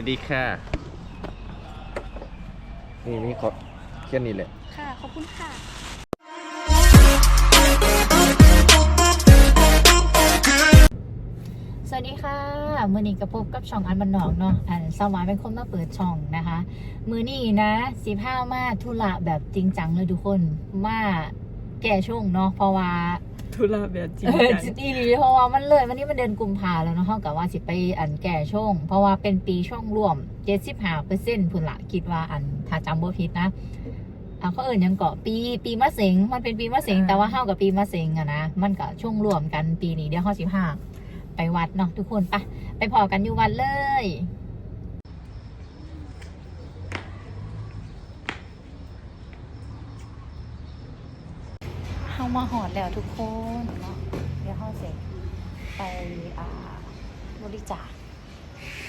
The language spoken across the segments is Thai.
วัสดีค่ะ นี่มีขอแค่นี้แหละ ค่ะ ขอบคุณค่ะสวัสดีค่ะมือนี้กระพบกับช่องอันบันนอกเนาะอันสวายเป็นคนมาเปิดช่องนะคะ มือนี้นะสิบห้ามาธุระแบบจริงจังเลยทุกคนมาแก่ช่วงเนาะเพราะว่า ธุระแบบจริงเออจัง อีหลีเพราะว่ามันเลยวันนี้มันเดือนกุมภาแล้วเนาะเท่ากับว่าสิไปอันแก่ช่วงเพราะว่าเป็นปีช่วงรวมเจ็ดสิบห้าเปอร์เซ็นต์พุ่นละคิดว่าอันถ้าจำบ่ผิดนะอะเขาเอ่ยยังเกาะปีปีมะเสงมันเป็นปีมะเสงแต่ว่าเท่ากับปีมะเสงอะนะมันก็ช่วงรวมกันปีนี้เดี๋ยวเขาสิบห้าไปวัดเนาะทุกคนไปไปพอกันอยู่วัดเลยเข้า มาหอดแล้วทุกคนเนาะเดี๋ยวเขาเสร็จไปอ่าบริจาค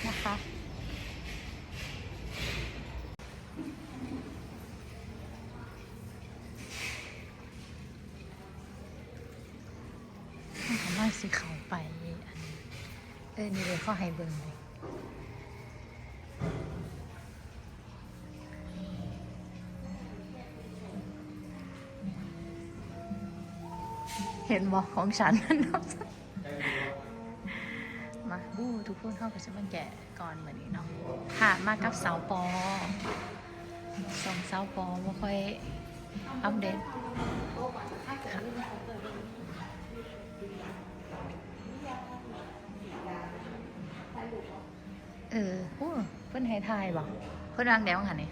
นะคะสามารถสิเขาไปอันเออนี่เลยข้อให้เบิ่งเลย เห็นบอกของฉันนะมาบู้ทุกคนเข้ากับฉันมันแกะก่อนเหมือนนี้เนาะค่ะมากับเสาปอสองเสาปอไม่ค่อยอัปเดตเออเพิ่อนให้ทายบ่เพิ่อนวางแดวหันนี่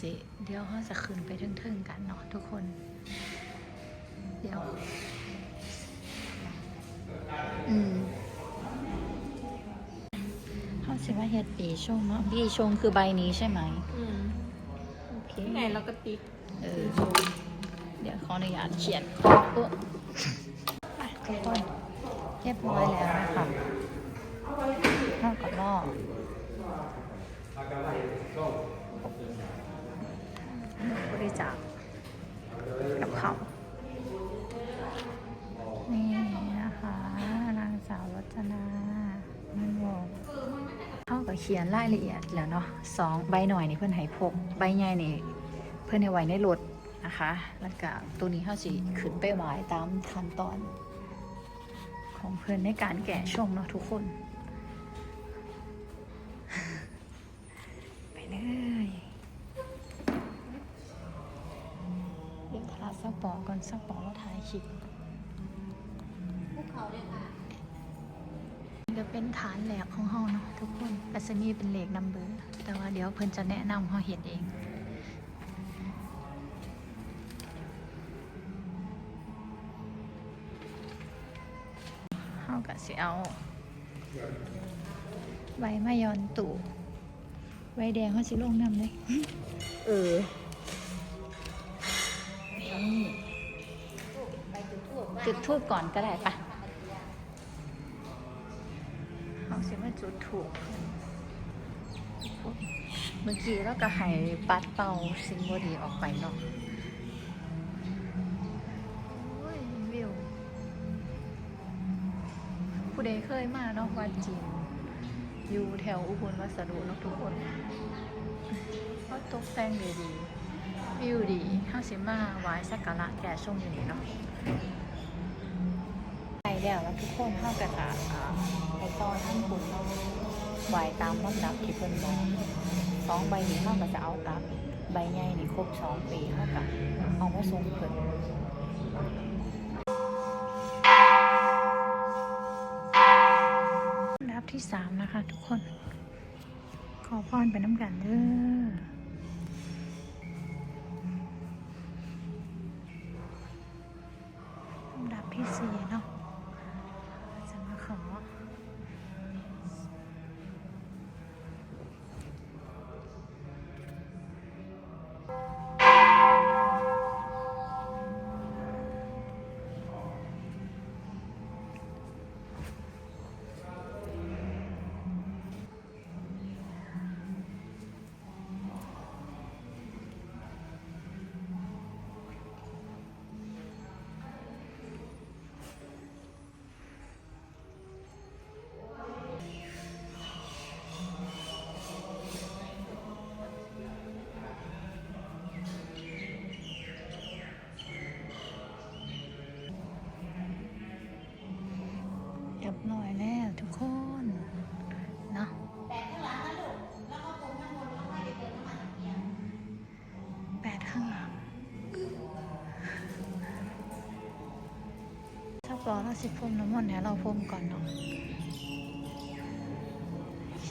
สิเดี๋ยวเขาจะขึ้นไปทึ่งๆกันเนาะทุกคน เดี๋ยว อืมเขาสิว่าเฮ็ดปีชงเนาะปีชงคือใบนี้ใช่ไหมอืมโอเคไหนเราก็ติ๊กเออเดี๋ยวขออนุญาตเขียนโอ้อะทุกคนเรียบร้อยแล้วนะคะเท่ากับล่อ บริจาคกับเขาวนี่นะคะ นางสาวรัตนามันบอกเท่ากับเขียนรายละเอียดแล้วเนาะสองใบหน่อยนี่เพื่อนให้พก ใบใหญ่นี่เพื่อนในไว้ในรถนะคะ แล้วก็ตัวนี้เขาสิขึ้นไปไหวตามขั้นตอน ของเพื่อนในการแกะช่วงเนาะทุกคน อก่อนสักปอแล้วถ่ายคลิปเดี๋ยวเป็นฐานแหลกของเฮาเนาะทุกคนปัสมีเป็นเหล็กนัมเบอร์ แต่ว่าเดี๋ยวเพื่อนจะแนะนำเฮาเห็นเองเฮาก็สิเอาใบมะยอนตู่ใบแดงเขาสิลงน้ำเลย เออ จุดทูบก่อนก็ได้ปะเอาสิมาจุดถูกเมื่อกี้เราก็ให้ปัดเป่าสิ่งบดีออกไปเนาะโอ้ยวิว ผู้ใดเคยมาเนาะวัดจีน อยู่แถวอุบลวัสดุเนาะทุกคนเขาตกแต่งดีดีวิวดีเข้าสิมาไว้สักการะแก่ช่วงอยู่นี่เนาะ แล้วแล้วทุกคนเข้ากันอะไปต่อทั้งคุณเนาะไหว้ตามลำดับที่เพิ่นบอกสองใบนี้เข้าก็จะเอากลับใบใหญ่นี่ครบสองปีเข้ากับเอามาส่งเพิ่นอันดับที่สามนะคะ ทุกคน ขอพรไปน้ำกันเด้อดับที่สี่เนาะ เราสิพรมน้ำมันต์ให้เราพรมก่อนเนาะโอเค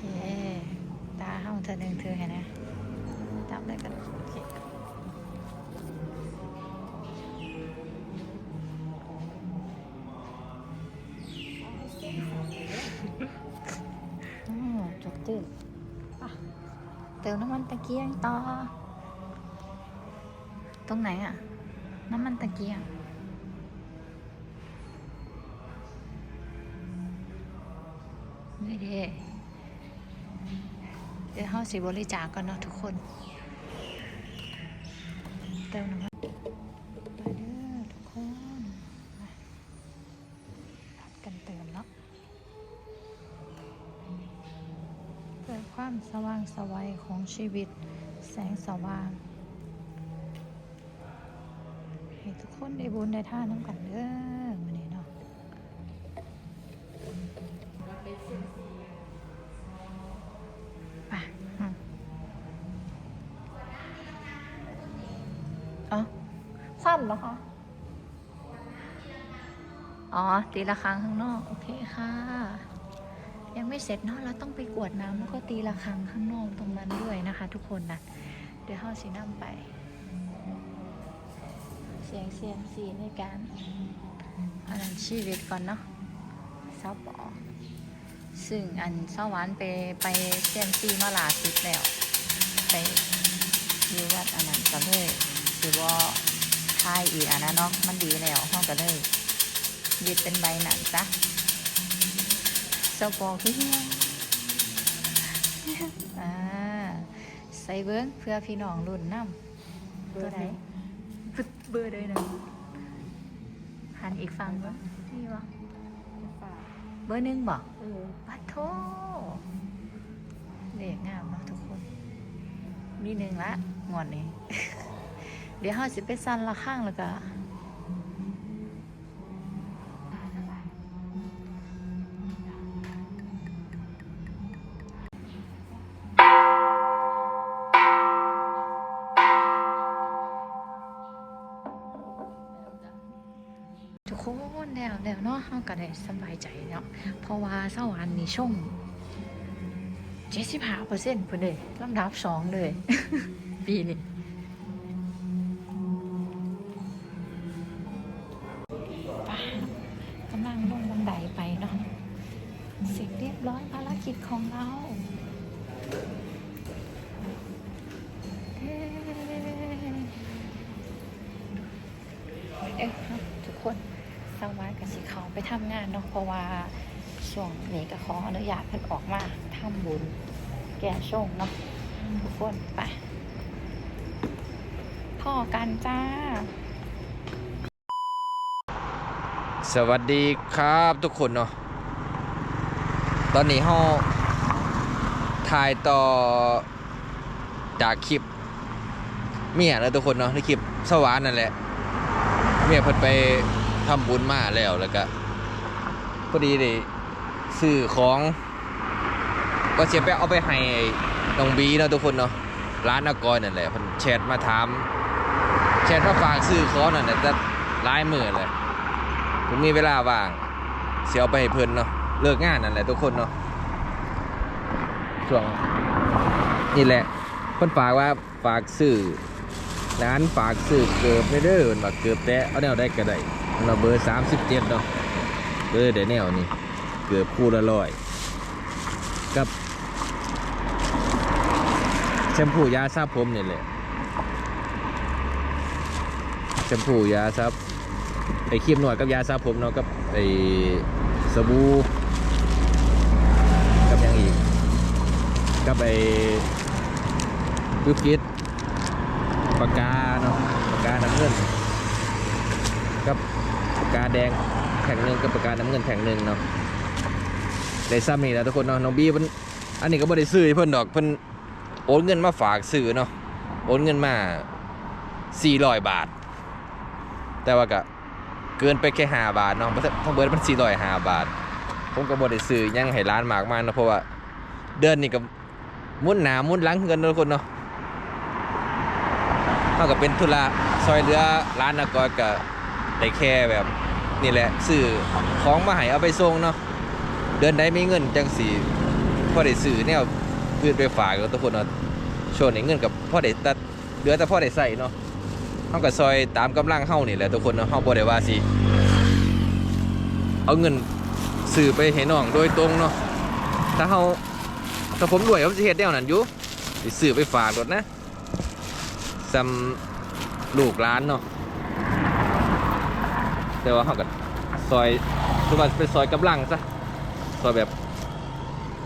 ตาเฮาเธอหนึ่งเธอเห็นนะจับได้กันโอเคอืมจบตื่นอะเติมน้ำมันตะเกียงต่อ ตรงไหนอะน้ำมันตะเกียง เดี๋ยวเฮาสิบริจาคก่อนเนาะทุกคนเติมน้ำมันไปเด้อทุกคนมาผัดกันเติมเนาะเจอความสว่างสวัยของชีวิตแสงสว่างให้ทุกคนได้บุญได้ท่าน้ำกันเด้อมื้อนี้เนาะ ไปอืมเอ๋อ คว่ำเหรอคะ อ๋อ ตีละครั้งข้างนอก โอเคค่ะ ยังไม่เสร็จเนาะเราต้องไปกวดน้ำแล้วก็ตีละครั้งข้างนอกตรงนั้นด้วยนะคะ ทุกคนนะเดี๋ยวห้าสีน้ำไป เสียงเซียมซีในการอันนั้นชีวิตก่อนเนาะเศร้าปอซึ่งอันเศร้าหวานไปไปเซียมซีมาลาสุดแล้วไปอยู่วัดอันนั้นก็เลยถือว่า ทายอีกอันนั้นเนาะมันดีแล้วห้องก็เลยยึดเป็นใบหนังจ้ะเจ้าปอคือเฮียอ่าใส่เบิ้งเพื่อพี่น้องรุ่นน้ำตัวไหนเบอร์เลยนะหันอีกฝั่งบ้างนี่วะเบอร์หนึ่งบอกเออปัดโทเด็กงามเนาะทุกคน มีหนึ่งละงอนนี้ เดี๋ยวเราสิไปสั่นละข้างแล้วก็ทุกคนแล้วแล้วเนาะเราก็ได้สบายใจเนาะเพราะว่าสวรรค์นี่ช่วงเจ็ดสิบห้าเปอร์เซ็นต์เพุ่นเลยลำดับสองเลย ปีนี้ เสร็จเรียบร้อยภารกิจของเราเย้เอ๊ะทุกคนสวรรค์กับสิเขาไปทำงานเนาะเพราะว่าช่วงนี้ก็ขออนุญาตเพิ่นออกมาทำบุญ แก่ช่วงเนาะทุกคนไปพ่อกันจ้า สวัสดีครับทุกคนเนาะ ตอนนี้เฮาถ่ายต่อจากคลิปเมียแล้วทุกคนเนาะในคลิปสวรรค์นั่นแหละ เมียเพิ่นไปทำบุญมาแล้วแล้วก็พอดีได้ซื้อของก็เสียไปเอาไปให้น้องบีเนาะทุกคนเนาะร้านนากรนั่นแหละเพิ่นแชทมาถามแชทมาฝากซื้อของนั่นแหละแต่หลายมือเลยผมมีเวลาว่างเสียเอาไปให้เพิ่นเนาะ เลิกงานนั่นแหละทุกคนเนาะช่วงนี่แหละเพิ่นฝากว่าฝากซื้อร้านฝากซื้อเกือบไม่เด้อเพิ่นว่าเกือบแต่เอาแนวได้ก็ได้เราเบอร์37เจ็ดเนาะเบอร์เดี๋ยวแนวนี่เกือบคู่ละร้อยกับแชมพูยาสระผมนี่แหละแชมพูยาสระไอ้ครีมหนวดกับยาสระผมเนาะกับไอ้สบู่อย่างอีก กับไอ้ปึ๊บกิดปากกาเนาะปากกาน้ำเงินกับปากกาแดงแผ่งหนึ่งกับปากกาน้ำเงินแผ่งหนึ่งเนาะได้ซ้ำนี่แหละทุกคนเนาะน้องบีเพิ่นอันนี้ก็บ่ได้ซื้อเพิ่นดอกเพิ่นโอนเงินมาฝากซื้อเนาะโอนเงินมา400บาท แต่ว่าก็เกินไปแค่ห้าบาทเนาะทั้งเบิร์ดมันสี่ร้อยห้าบาท ผมก็บ่ได้ซื้อยังให้ร้านมากมายเนาะเพราะว่าเดือนนี้ก็ มุนหนามุนหลังเงินทุกคนเนาะเท่ากับเป็นธุระซอยเหลือร้านนกรก็ได้แค่แบบนี่แหละซื้อของมาให้เอาไปส่งเนาะเดือนใดมีเงินจังสีพ่อได้ซื้อแนวพืชไปฝากกับทุกคนเนาะช่วงนี้เงินกับพ่อได้ตัดเหลือแต่พ่อได้ใส่เนาะเฮาก็ซอยตามกำลังเฮานี่แหละทุกคนเนาะเฮาบ่ได้ว่าสิเอาเงินซื้อไปให้น้องโดยตรงเนาะถ้าเฮา ถ้าผมรวยผมสิเฮ็ดแนวนั้นอยู่สิซื้อไปฝากรถนะซำลูกหลานเนาะแต่ว่าเขาก็ซอยคือว่าเป็นซอยกำลังซะซอยแบบ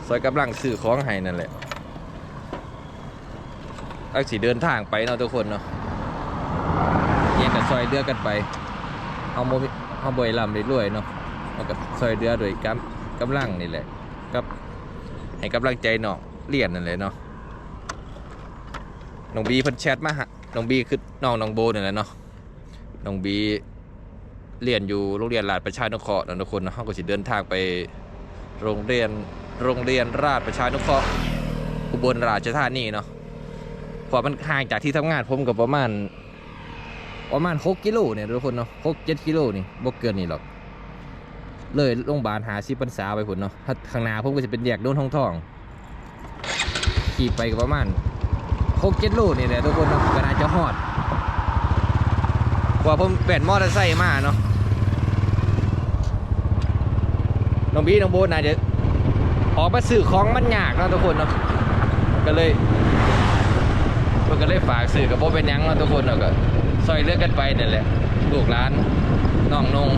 ซอยกำลังซื้อของให้นั่นแหละเอาสีเดินทางไปเนาะทุกคนเนาะเนี่ยก็ซอยเดือกันไปเอาโมเอาบ่อยลำได้รวยๆเนาะมันก็ซอยเดือโดยกำกำลังนี่แหละ ให้กำลังใจน้องเรียนนั่นแหละเนาะน้องบีเพิ่นแชทมาหาน้องบีคือน้องน้องโบนี่นแหละเนาะน้องบีเรียนอยู่โรงเรียนราชประชานุเคราะห์นะทุกคนนะเขาก็สิเดินทางไปโรงเรียนโรงเรียนราชประชานุเคราะห์อุบลราชธานีเนาะเพอมันห่างจากที่ทำงานผมกับประมาณประมาณ6กิโลเนี่ยทุกคนเนาะ6 7กิโลนี่บ่เกินนี่หรอก เลยโรงพยาบาลหาซิปันษาไปผลเนาะถ้าข้างหน้าผมก็จะเป็นแยกโดนทองทอง ขี่ไปก็ประมาณ6 7โลนี่แหละทุกคนนะก็น่าจะฮอด กว่าผมแบนมอเตอร์ไซค์มาเนาะน้องบีน้องโบน่าจะออกมาสื่อของมันยากเนาะทุกคนเนาะก็เลยมันก็เลยฝากสื่อกับโบเป็นยังเนาะทุกคนเนาะก็ซอยเลือกกันไปนั่นแหละลูกหลานน้องนง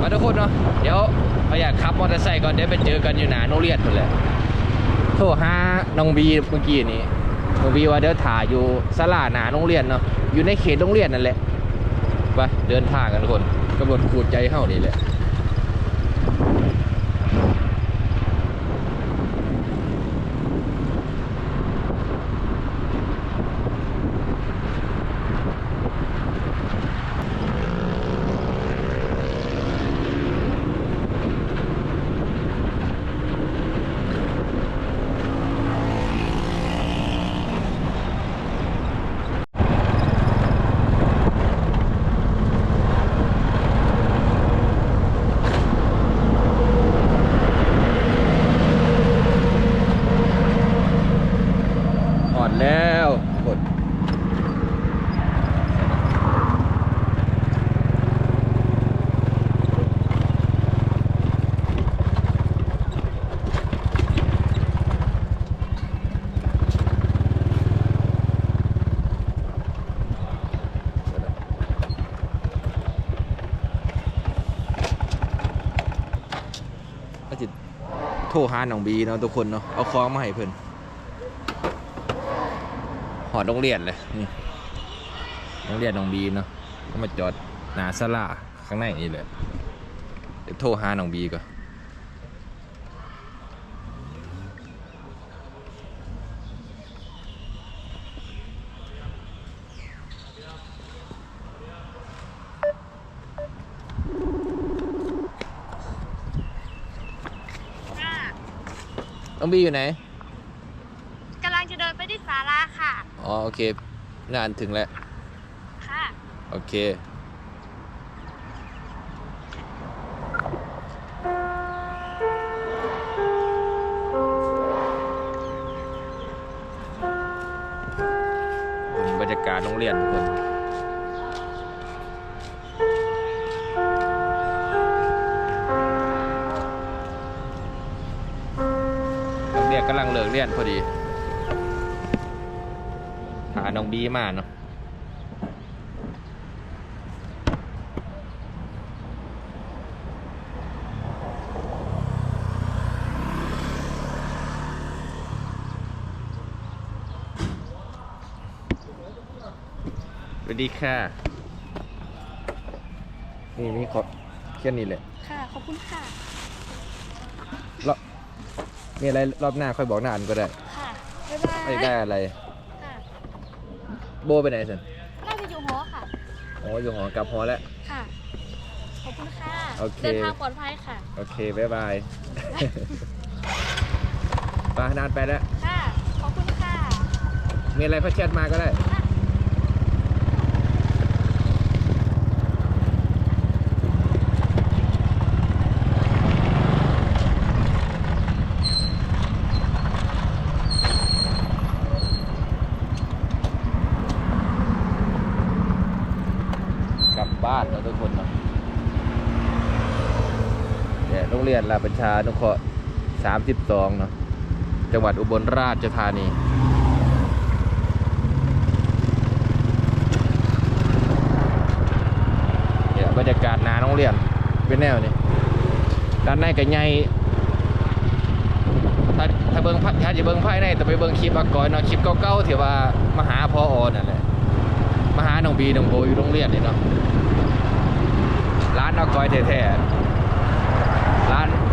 มาทุกคนเนาะเดี๋ยวเราอยากขับมอเตอร์ไซค์ก่อนเดี๋ยวไปเจอกันอยู่หนาโรงเรียนนั่นแหลยโทรหาน้องบีเมื่อกี้นี้น้องบีว่าเดี๋ยวถ่ายอยู่สลาหนาโรงเรียนเนาะอยู่ในเขตโรงเรียนนั่นแหละไปเดินทางกันทุกคนกำหนดขูดใจเข้านี่แหละอ่อนแล้วทุกคนก็จะโทรหาน้องบีเนาะทุกคนเนาะเอาของมาให้เพิ่นหอดโรงเรียนเลยนี่โรงเรียนน้องบีเนาะก็มาจอดหนาสลาข้างในนี่เลยเดี๋ยวโทรหาน้องบีก่อนน้ องบีอยู่ไหนกำลังจะเดินไปที่ศาลาค่ะ อ๋อโอเค งานถึงแล้วค่ะ โอเค บรรยากาศโรงเรียนทุกคน กำลังเลิกเรียนพอดีหาน้องบีมาเนาะสวัสดีค่ะ นี่นี่ขอแค่นี้แหละค่ะ ขอบคุณค่ะรอบ มีอะไรรอบหน้าค่อยบอกหน้าอันก็ได้ค่ะบ๊ายบายไม่ได้อะไร ค่ะโบไปไหนสันน่าจะอยู่หอค่ะ อ๋ออยู่หอกลับหอแล้ว ค่ะ ขอบคุณค่ะโอเคเดินทางปลอดภัยค่ะ โอเคบ๊ายบายปานานไปแล้ว ค่ะ ขอบคุณค่ะ มีอะไรก็แชทมาก็ได้ ค่ะ โรง เรียนราชประชานุเคราะห์32 เนาะจังหวัดอุบลราชธานีเนี่ยบรรยากาศหนาโรงเรียน เป็นแนวนี้ด้านในก็ใหญ่ถ้าถ้าเบิ้งภาถ้าจะเบิ้งภายในแต่ไปเบิ้งคลิปอาก่อนเนาะคลิปเก่าๆที่ว่ามาหาพออนั่นแหละมาหาน้องบีน้องโบอยู่โรงเรียนนี่เนาะร้านอากอยแท้ๆ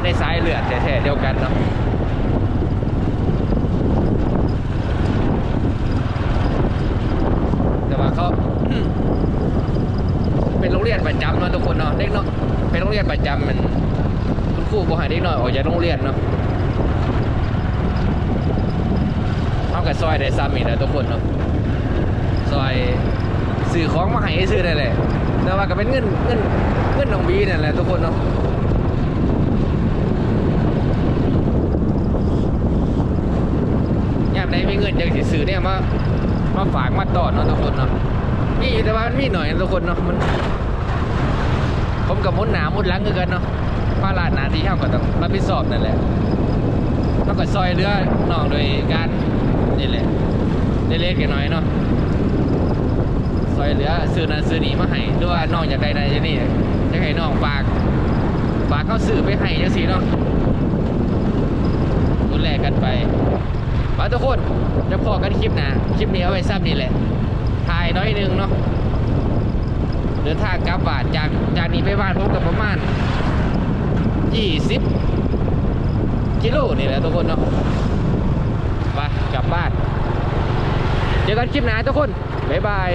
ในสายเลือดแท้ๆเดียวกันเนาะแต่ว่าเขาเป็นโรงเรียนประจำเนาะทุกคนเนาะเด็กเนาะเป็นโรงเรียนประจำมันคุณครูบอกให้เด็กน้อยออกจากโรงเรียนเนาะเอากับซอยได้ซ้ำอีกนะทุกคนเนาะซอยสื่อของมาให้ซื้อได้เลยแต่ว่าก็เป็นเงินเงินเงินน้องบีนั่นแหละทุกคนเนาะยาม ใดไม่เงินจังสิซื้อเนี่ยมามาฝากมาตอดเนาะทุกคนเนาะมีแต่ว่ามันมีหน่อยทุกคนเนาะมันผมกับมุดหนามุดหลังคือกันเนาะภาระหนาที่เท่าก็ต้องรับผิดชอบนั่นแหละเท่ากับซอยเรือน้องโดยการนี่แหละเล็กๆน้อยเนาะซอยเหลือซื้อนั้นซื้อนี้มาให้หรือว่าน้องอยากได้นั่นอยากนี่จะให้น้องฝากฝากเขาซื้อไปให้จังซี่เนาะดูแลกันไป มาทุกคนจะพอกันคลิปนะคลิปนี้เอาไว้ซ้ำนี่แหละถ่ายน้อยนึงเนาะเดินทางกลับบ้านจากจากนี้ไปบ้านพบกับประมาณ20กิโลนี่แหละทุกคนเนาะไปกลับบ้าน เจอกันคลิปหน้าทุกคน บ๊ายบาย